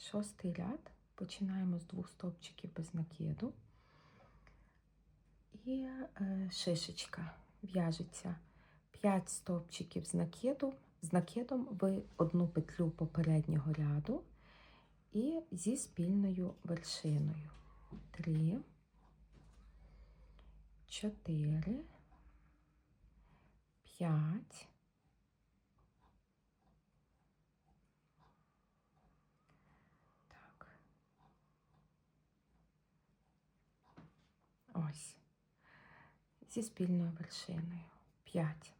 шостий ряд. Починаємо з двох стовпчиків без накиду. І е, шишечка в'яжеться 5 стовпчиків з накиду. З накидом ви одну петлю попереднього ряду і зі спільною вершиною. 3, 4, 5, Так. Ось. Зі спільною вершиною. 5.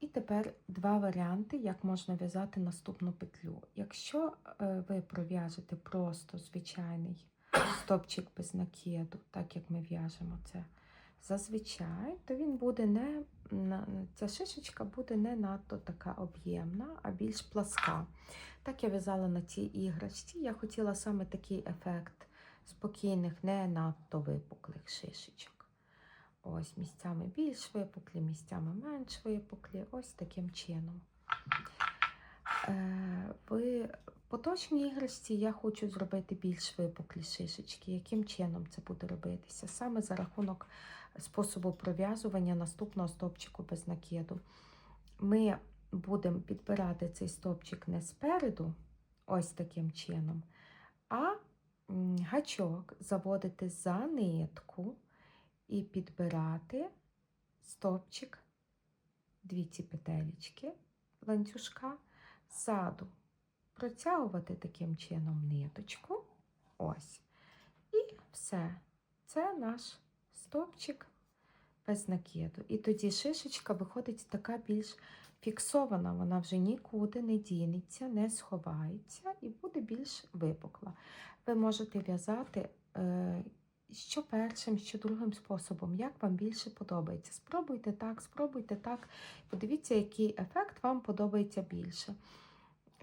І тепер два варіанти, як можна в'язати наступну петлю. Якщо е, ви пров'яжете просто звичайний стопчик без накиду, так як ми в'яжемо це зазвичай, то він буде не ця шишечка буде не надто така об'ємна, а більш пласка. Так я в'язала на цій іграшці. Я хотіла саме такий ефект спокійних, не надто випуклих шишечок. Ось місцями більш випуклі, місцями менш випуклі. Ось таким чином. Е, в поточній іграшці я хочу зробити більш випуклі шишечки. Яким чином це буде робитися? Саме за рахунок способу пров'язування наступного стовпчику без накиду. Ми будемо підбирати цей стовпчик не спереду, ось таким чином, а гачок заводити за нитку і підбирати стопчик дві ці петелечки ланцюжка ззаду. Протягувати таким чином ниточку. Ось. І все. Це наш стовпчик без накиду. І тоді шишечка виходить така більш фіксована, вона вже нікуди не дінеться, не сховається і буде більш випукла. Ви можете в'язати е, що першим, що другим способом, як вам більше подобається. Спробуйте так, спробуйте так. Подивіться, який ефект вам подобається більше.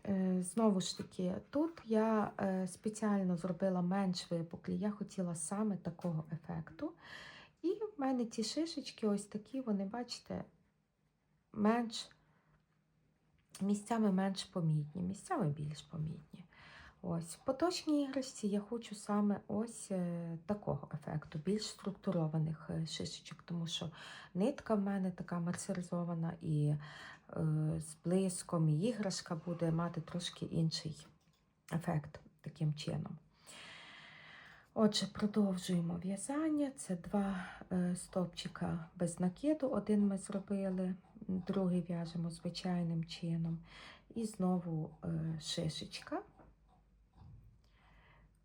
Е, Знову ж таки, тут я е, спеціально зробила менш випуклі. Я хотіла саме такого ефекту. І в мене ці шишечки, ось такі, вони, бачите, менш місцями менш помітні, місцями більш помітні. Ось, в поточній іграшці я хочу саме ось е, такого ефекту, більш структурованих е, шишечок, тому що нитка в мене така мерсеризована і е, з блиском, і іграшка буде мати трошки інший ефект таким чином. Отже, продовжуємо в'язання. Це два е, стовпчика без накиду. Один ми зробили, другий в'яжемо звичайним чином. І знову е, шишечка.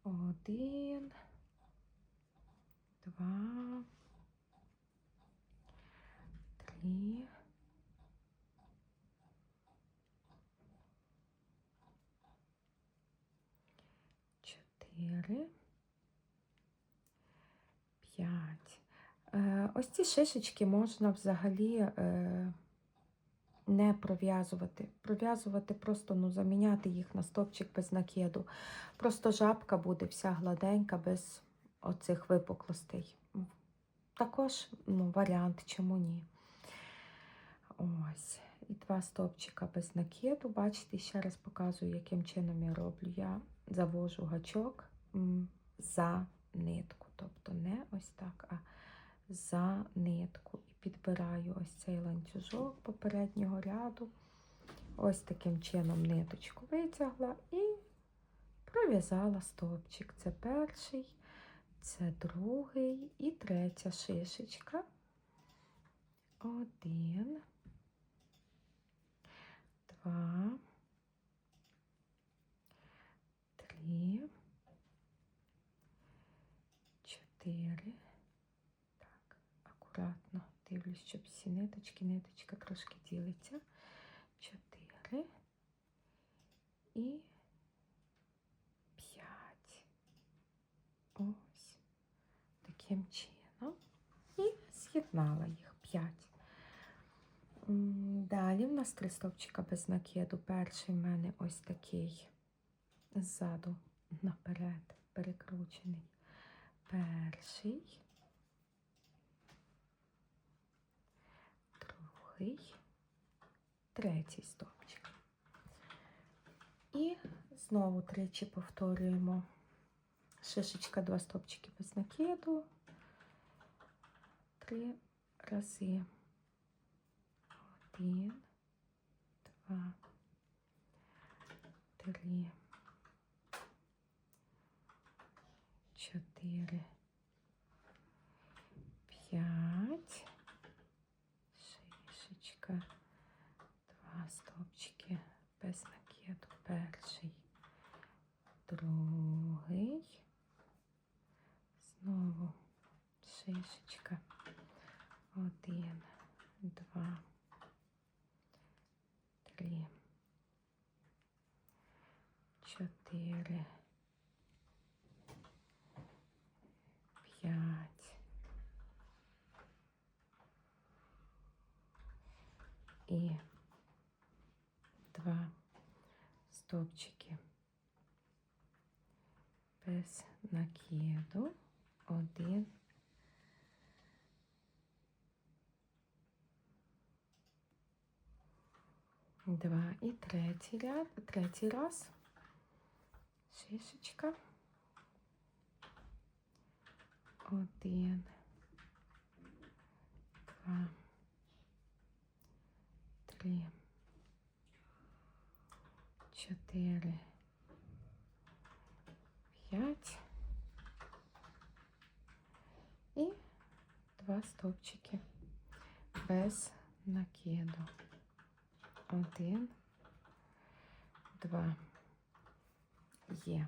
Один, два, три. Чотири. П'ять. Е, ось ці шишечки можна взагалі е, не пров'язувати. Пров'язувати просто ну, заміняти їх на стовпчик без накиду. Просто жабка буде вся гладенька, без оцих випуклостей. Також ну, варіант, чому ні. Ось. І два стовпчика без накиду. Бачите, ще раз показую, яким чином я роблю. Я завожу гачок за нитку. Не ось так, а за нитку. І підбираю ось цей ланцюжок попереднього ряду. Ось таким чином ниточку витягла і пров'язала стовпчик. Це перший, це другий і третя шишечка. Один, два, три, чотири. Так, акуратно дивлюсь, щоб всі ниточки, ниточка трошки ділиться. Чотири і п'ять. Ось таким чином. І з'єднала їх п'ять. Далі в нас три стовпчика без накиду. Перший в мене ось такий ззаду наперед перекручений. Перший, другий, третій стовпчик. І Знову тричі повторюємо. Шишечка, два стопчики без накиду. Три рази. Один, два, три, чотири, п'ять. Шишечка. Два стопчики без накиду. Перший, другий. Знову шишечка. Один, два, три, чотири, п'ять. І два стовпчики без накиду. Один. Два і третій ряд, третій раз. Шишечка. Один. Два. Три. Чотири. П'ять. І два стовпчики без накиду. Один, два. Є.